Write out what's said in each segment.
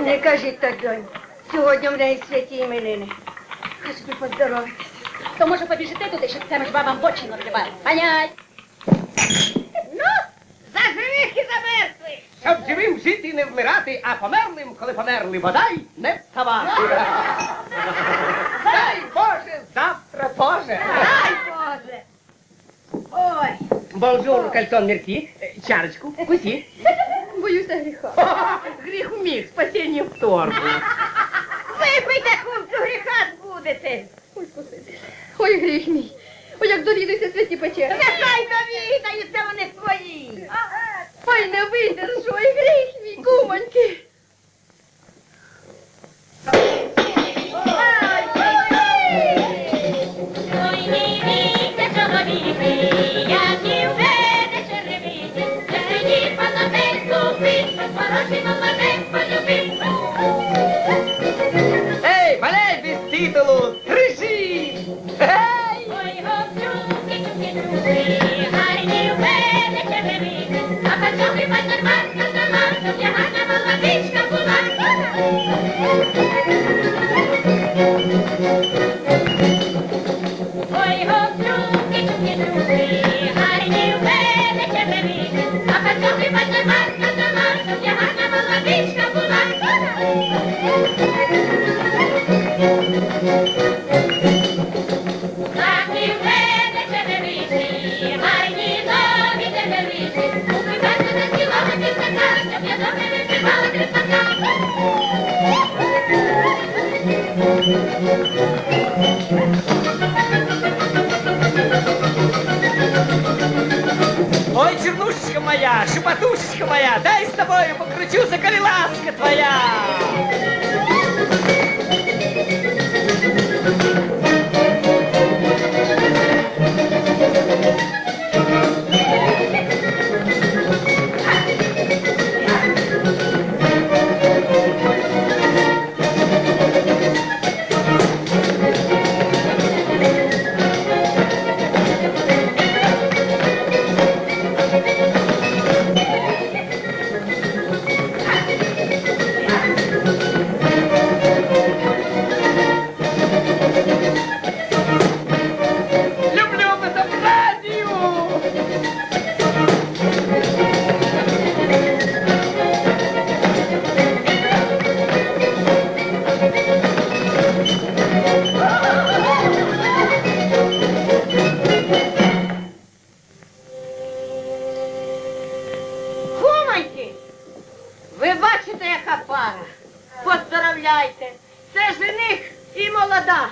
Не кажіть так, донь. Сьогодні в неї святі іменини. Хоч би поздоровитися. То може побіжите туди, щоб це ж бабам в очі наплювали. Понять? Ну, за живих і за мертвих. Щоб живим жити і не вмирати, а померлим, коли померли, бодай не вставати. Дай Боже, завтра Боже. Ай, Боже. Ой, Бонжур, кальсон мерсі. Чарочку, кусі. Боюся гріха. Гріх міг, спасіння в торбу. Випийте, хлопцю, гріха будете. Ой, спасибі. Ой, гріх мій. Ой, як довідуйся святі печери. Нехай довідаються вони свої. Ой, не видержу, ой, гріх Ей, малей без титулу, трижі! Ей! Ой, гопчуки, чуки, чуки, гарні в мене черевики, А пацюки панамарка сама, щоб я гарна молодичка була. Ой, гопчуки, чуки, чуки, гарні в мене черевики, А панамарка сама, щоб молодичка була. Гарні в мене черевики, гарні нові черевики, Упивайся на цілого пісака, щоб я добре випивала кріпака. Ой, моя, шепотушечка моя, дай с тобою покручу за твоя. Молода.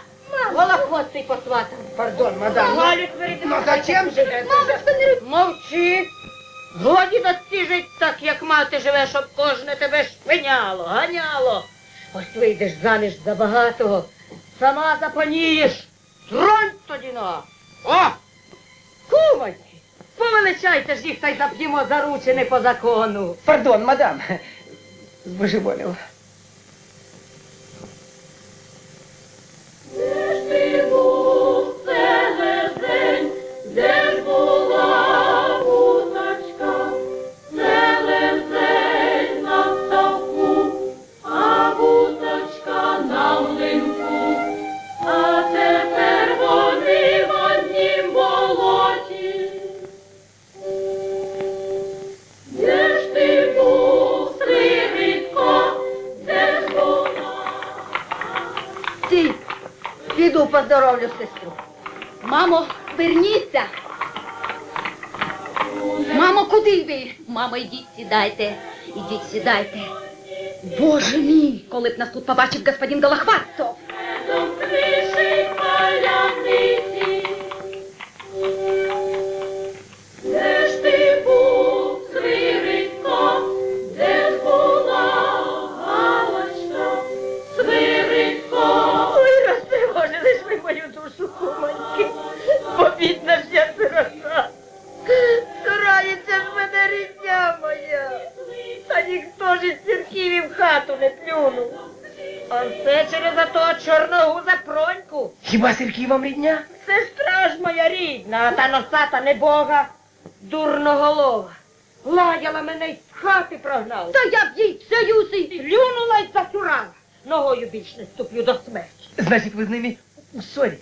Голохвостий посватав. Пардон, мадам. Валю творити. Ну зачем же это? Що не Мовчи. Годі достіжить так, як мати живе, щоб кожне тебе шпиняло, ганяло. Ось вийдеш заміж за багатого, сама запанієш. Тронь тоді на. О! Кумоньки, повеличайте ж їх та й зап'ємо заручини по закону. Пардон, мадам. Збожеволів. Поздоровлю сестру. Мамо, верніться. Мамо, куди ви? Мамо, йдіть сідайте. Ідіть сідайте. Боже мій, коли б нас тут побачив господин Галахват, До А все через того чорногуза проньку. Хіба сірки вам рідня? Сестра ж моя рідна, а та носата не бога, дурноголова. Лаяла мене й хати прогнав. Та я б їй цеюси. Плюнула й затюрала. Ногою більш не ступлю до смерті. Значит, вы с ними в ссоре.